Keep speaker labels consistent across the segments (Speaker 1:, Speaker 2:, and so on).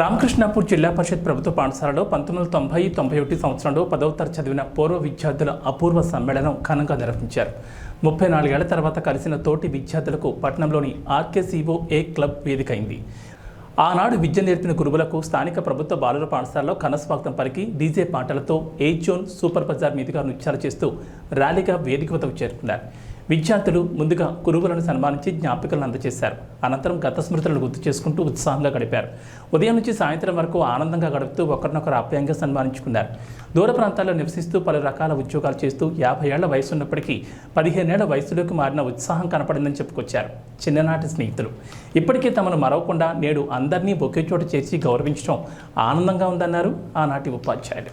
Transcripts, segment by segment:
Speaker 1: రామకృష్ణాపూర్ జిల్లా పరిషత్ ప్రభుత్వ పాఠశాలలో పంతొమ్మిది వందల తొంభై తొంభై ఒకటి సంవత్సరంలో పదవ తరగతి చదివిన పూర్వ విద్యార్థుల అపూర్వ సమ్మేళనం ఘనంగా నిర్వహించారు. ముప్పై నాలుగేళ్ళ తర్వాత కలిసిన తోటి విద్యార్థులకు పట్టణంలోని ఆర్కేసీఓ ఏ క్లబ్ వేదికైంది. ఆనాడు విద్య నేర్పిన గురువులకు స్థానిక ప్రభుత్వ బాలుర పాఠశాలలో కనస్వాగతం పలికి డీజే పాటలతో ఏ జోన్ సూపర్ బజార్ మీదుగా నృత్యాలు చేస్తూ ర్యాలీగా వేదిక వద్దకు చేరుకున్నారు. విద్యార్థులు ముందుగా గురువులను సన్మానించి జ్ఞాపికలను అందజేశారు. అనంతరం గత స్మృతులను గుర్తు చేసుకుంటూ ఉత్సాహంగా గడిపారు. ఉదయం నుంచి సాయంత్రం వరకు ఆనందంగా గడుపుతూ ఒకరినొకరు ఆప్యాయంగా సన్మానించుకున్నారు. దూర ప్రాంతాల్లో నివసిస్తూ పలు రకాల ఉద్యోగాలు చేస్తూ యాభై ఏళ్ళ వయసు ఉన్నప్పటికీ పదిహేనేళ్ళ వయసులోకి మారిన ఉత్సాహం కనపడిందని చెప్పుకొచ్చారు చిన్ననాటి స్నేహితులు. ఇప్పటికే తమను మరవకుండా నేడు అందరినీ ఒకే చోట చేసి గౌరవించడం ఆనందంగా ఉందన్నారు ఆనాటి ఉపాధ్యాయులు.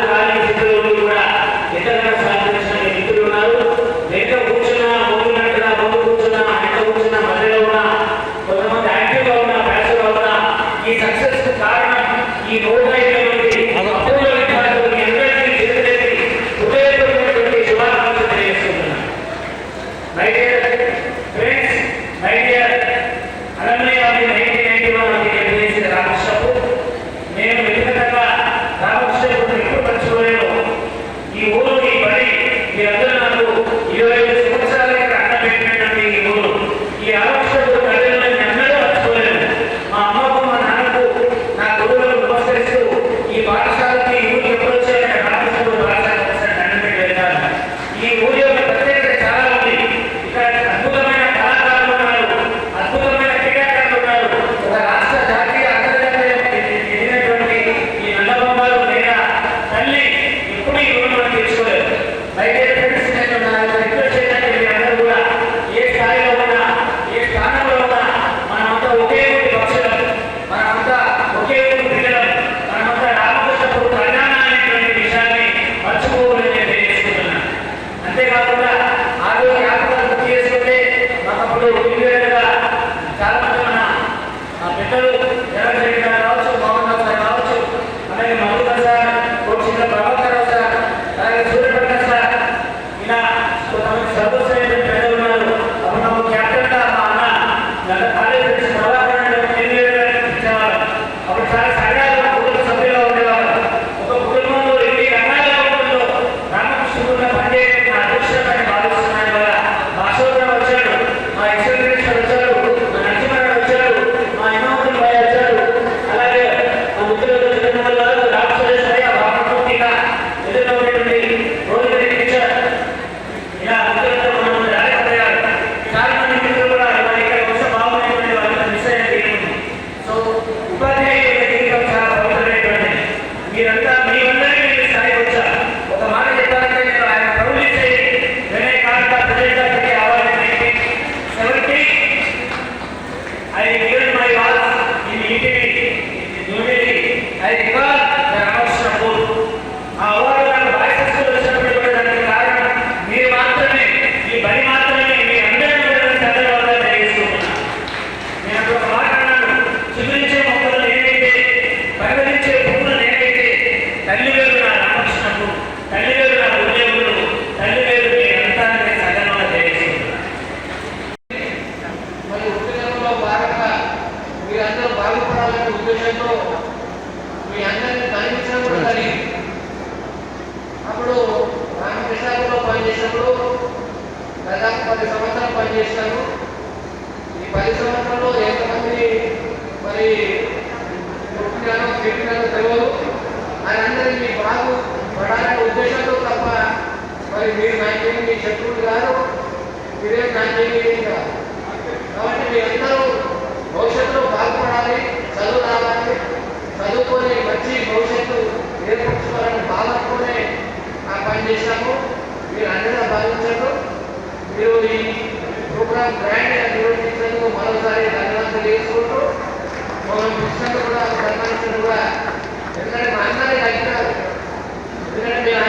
Speaker 2: que ಬೇಕಾಗುತ್ತೆ
Speaker 3: ప్రోగ్రామ్ గ్రాండ్ నిర్వహించినందుకు మరోసారి ధన్యవాదాలు తెలియజేసుకుంటూ మనం కృష్ణను కూడా సన్మానించడం కూడా ఎందుకంటే మా అందరే తగ్గినారు ఎందుకంటే మేము